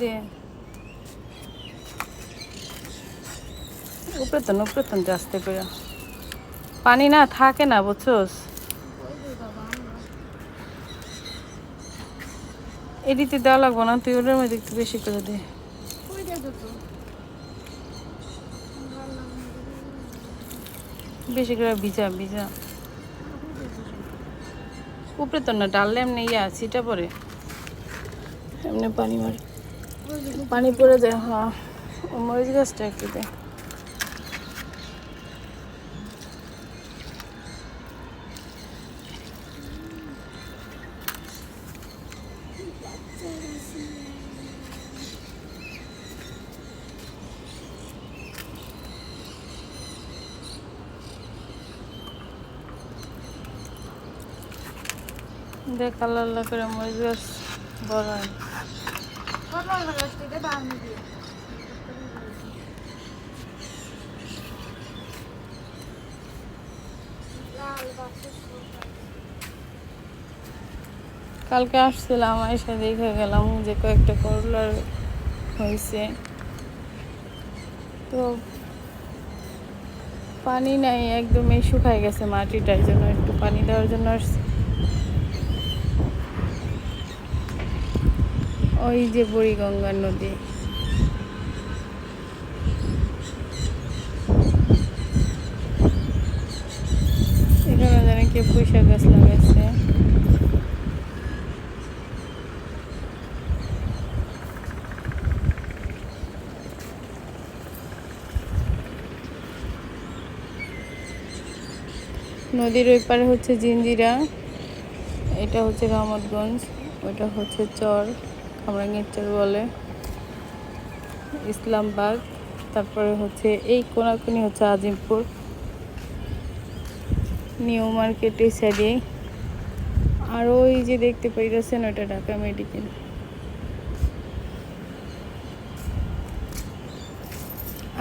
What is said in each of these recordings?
দে। উপরে তো আসতে করে পানি না, থাকে না, বুঝছোস? এদিকে দেওয়া লাগবো না, তুই ওটার মধ্যে একটু বেশি করে দে। বেশি করে ভিজা ভিজা। উপরে তো না, ডাললে এমনি ইয়া সিটা পরে। এমনি পানি মারে। পানি পড়ে যায় হ্যাঁ মরিচ গাছটা একটু দে। দেখ আল্লাহ করে মরিচ গাছ বড় হয়। কালকে আসছিলাম, এসে দেখে গেলাম যে কয়েকটা করলার হয়েছে। তো পানি নাই, একদমই শুকায় গেছে মাটিটার জন্য, একটু পানি দেওয়ার জন্য আসছি। ওই যে বুড়িগঙ্গা নদী। এখানে জানি কে পুঁইশাক গাছ লাগাইছে? নদীর ওই পারে হচ্ছে জিঞ্জিরা, এটা হচ্ছে রহমতগঞ্জ ওটা হচ্ছে চর। খামরাঙ্গীর চর বলে ইসলামবাগ, তারপরে হচ্ছে এই কোনাকুনি হচ্ছে আজিমপুর, নিউ মার্কেট এই সাইডে আর ওই যে দেখতে পাইতেছেন ওটা ঢাকা মেডিকেল।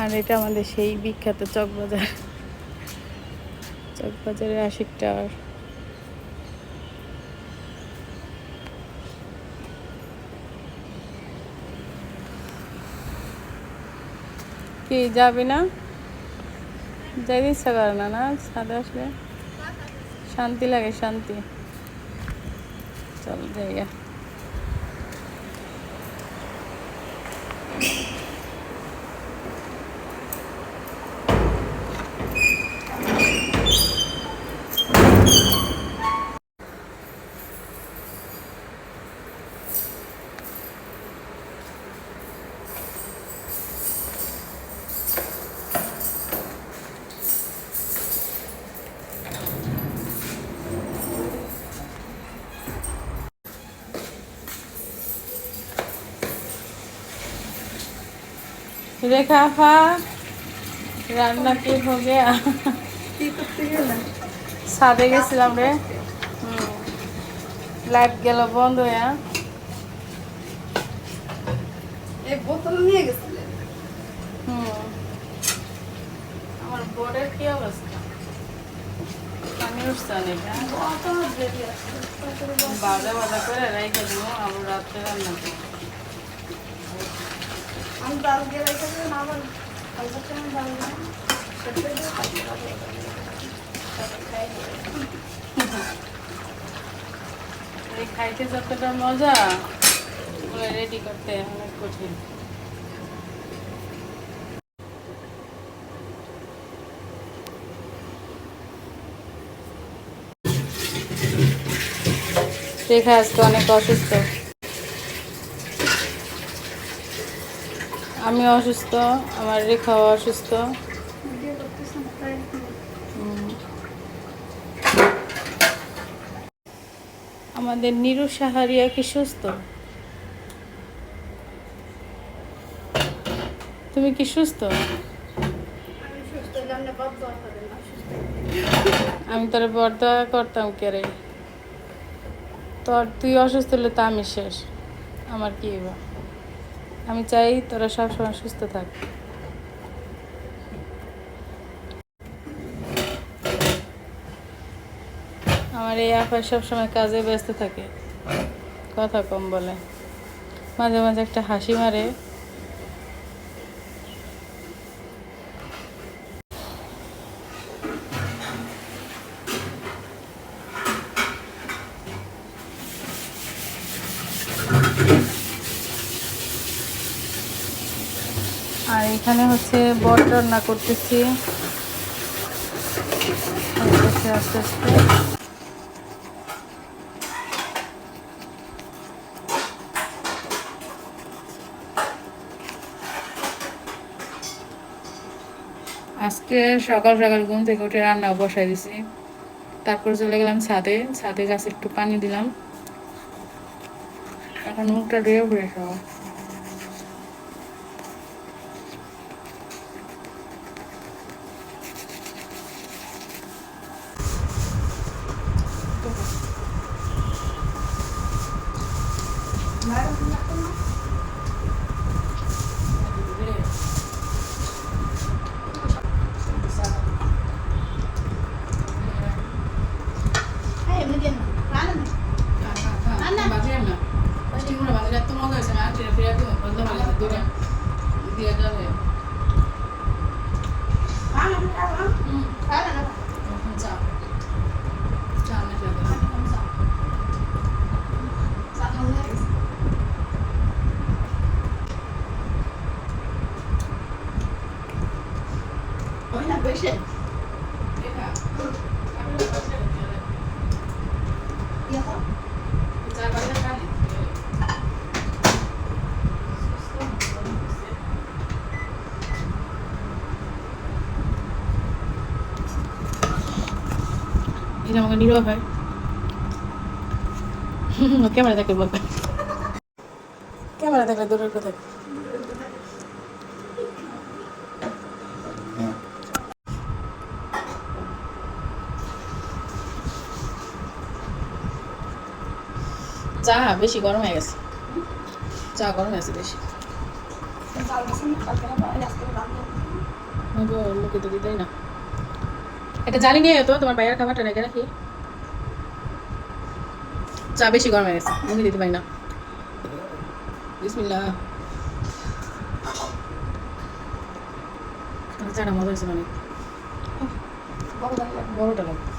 আর এটা আমাদের সেই বিখ্যাত চকবাজার। চকবাজারের আশিক টাওয়ার। কি যাবি না? যাইতে ইচ্ছা করে না না? ছাদে আসলে শান্তি লাগে, শান্তি। চল যাইয়া রেখা আফা রান্না কি হো গিয়া? কি করতে গেলাম ছাদে গেছিলাম রে। লাইট গেল বন্ধ হয়ে এই বোতল নিয়ে গেছিলেন হুম। আমার বোর্ডের কি অবস্থা? পানি উঠছে অনেক হ্যাঁ? বাজা বাজা করে রেখে দেবো আবার রাত্রে রান্না করব। আমি ডাল দিয়ে রেখে দিলাম আবার। এই খাইতে যতটা মজা রেডি করতে অনেক কঠিন রেখা আজকে অনেক অসুস্থ আমি অসুস্থ, আমার রেখাও অসুস্থ। আমাদের নিরু সাহারিয়া কি সুস্থ? তুমি কি সুস্থ? আমি তোর বর্দা করতাম কে রে? তোর তুই অসুস্থ হলে তো আমি শেষ। আমার কি হইব আমি চাই তোরা সব সময় সুস্থ থাক। আমার এই আপা সবসময় কাজে ব্যস্ত থাকে। কথা কম বলে। মাঝে মাঝে একটা হাসি মারে। আর এখানে হচ্ছে বট রান্না করতেছি। আস্তে আস্তে আজকে সকাল সকাল ঘুম থেকে উঠে রান্না বসাই দিছি। তারপর চলে গেলাম ছাদে। ছাদে গাছে একটু পানি দিলাম। এখন মুখটা ধুয়ে ফ্রেশ হওয়া হ্যাঁ এমনি দিন না রান্না নেই খান আপনি খান খান না চা খাওয়া হয়ে গেছে ওই না বসে ইয়ে তো এটা আমাকে নীরব হয়। ক্যামেরা দেখে বলবে ক্যামেরা দেখলে দূরের কথা। চা বেশি গরম হয়ে গেছে। চা গরম হয়ে গেছে বেশি। মুখে তো দিতেই না। এটা জানি নিয়ে তো তোমার বাইরের খাবারটা রেখে রাখি। চা বেশি গরম হয়ে গেছে মুখে দিতে পারি না। বিসমিল্লা চাটা মজা হয়েছে অনেক বড় বড়টা লাগবে